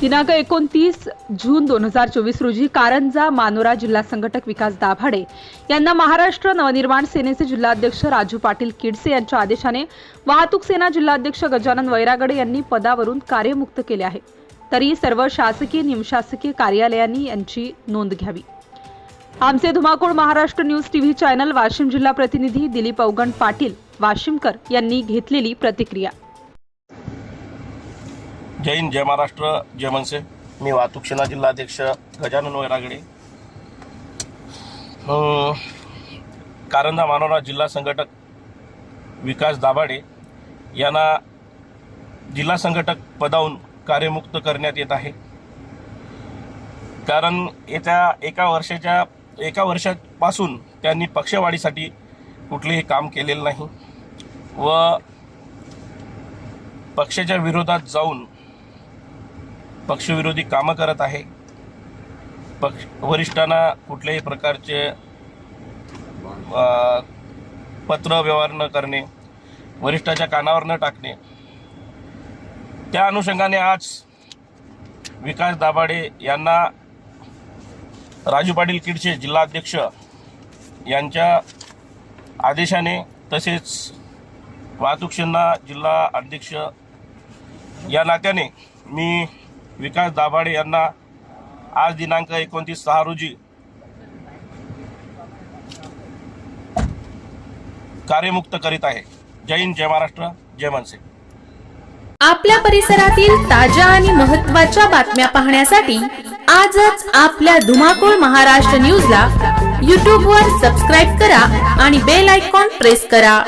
दिनांक एकोणतीस जून दोन हजार चोवीस रोजी कारंजा मानोरा जिल्हा संघटक विकास दाभाडे यांना महाराष्ट्र नवनिर्माण सेनेचे जिल्हाध्यक्ष राजू पाटील किडसे यांच्या आदेशाने वाहतूक सेना जिल्हाध्यक्ष गजानन वैरागडे यांनी पदावरून कार्यमुक्त केले आहे. तरी सर्व शासकीय निमशासकीय कार्यालयांनी यांची नोंद घ्यावी. आमचे धुमाकूळ Maharashtra news TV channel Washim जिल्हा प्रतिनिधी दिलीप अवगण पाटील वाशिमकर यांनी घेतलेली प्रतिक्रिया. जय हिंद जय महाराष्ट्र जय मनसे. मी वाहतूक सेना जिल्हाध्यक्ष गजानन वैरागडे. कारंजा मानोरा जिल्हा संघटक विकास दाभाडे यांना जिल्हा संघटक पदावून कार्यमुक्त करण्यात येत आहे. कारण येत्या एका वर्षाच्या एका वर्षापासून त्यांनी पक्षवाढीसाठी कुठलेही काम केलेलं नाही. व पक्षाच्या विरोधात जाऊन पक्षविरोधी कामं करत आहे. पक्ष वरिष्ठांना कुठल्याही प्रकारचे पत्र व्यवहार न करणे वरिष्ठाच्या कानावर न टाकणे. त्या अनुषंगाने आज विकास दाभाडे यांना राजू पाटील किडचे जिल्हाध्यक्ष यांच्या आदेशाने तसेच वाहतूक जिल्हा अध्यक्ष या नात्याने मी विकास दाभाडे यांना आज दिनांक एकोणतीस सहा रोजी कार्यमुक्त करीत आहे. जय हिंद जय महाराष्ट्र जय मनसे. आपल्या परिसरातील ताज्या आणि महत्त्वाच्या बातम्या पाहण्यासाठी आजच आपल्या धुमाकूळ महाराष्ट्र न्यूजला यूट्यूबवर सबस्क्राईब करा आणि बेल आयकॉन प्रेस करा.